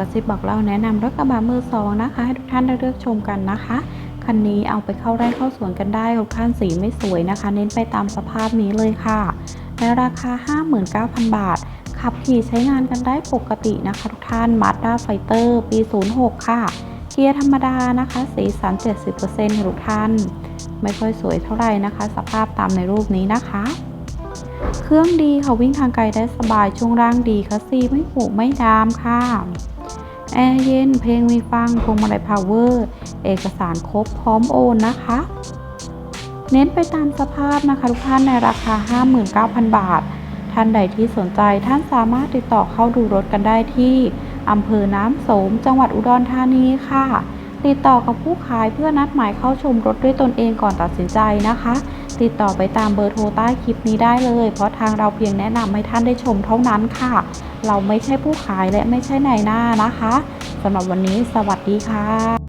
กระซิบบอกเล่าแนะนำรถกระบะมือสองนะคะ ให้ทุกท่านได้เลือกชมกันนะคะคันนี้เอาไปเข้าไร่เข้าสวนกันได้ทุกท่านสีไม่สวยนะคะ เน้นไปตามสภาพนี้เลยค่ะในราคา 59,000 บาท ขับขี่ใช้งานกันได้ปกตินะคะ ทุกท่าน Mazda Fighter ปี 06 ค่ะ เกียร์ธรรมดานะคะ สีสัน 70%ค่ะทุกท่าน ไม่ค่อยสวยเท่าไหร่นะคะ สภาพตามในรูปนี้นะคะ เครื่องดีค่ะวิ่งทางไกลได้สบายช่วงล่างดีคัสซีไม่ผูไม่ดามค่ะ แอร์เย็น เพลงมีฟังพวงมาลัยพาวเวอร์ เอกสารครบพร้อมโอนนะคะ เน้นไปตามสภาพนะคะทุกท่านในราคา 59,000 บาท ท่านใดที่สนใจท่านสามารถติดต่อเข้าดูรถกันได้ที่อำเภอน้ำสมจังหวัดอุดรธานีค่ะ ติดต่อกับผู้ขายเพื่อนัดหมายเข้าชมรถด้วยตนเองก่อนตัดสินใจนะคะ ติดต่อไปตามเบอร์โทรใต้คลิปนี้ได้เลย เพราะทางเราเพียงแนะนำให้ท่านได้ชมเท่านั้นค่ะ เราไม่ใช่ผู้ขายและไม่ใช่นายหน้านะคะสำหรับวันนี้สวัสดีค่ะ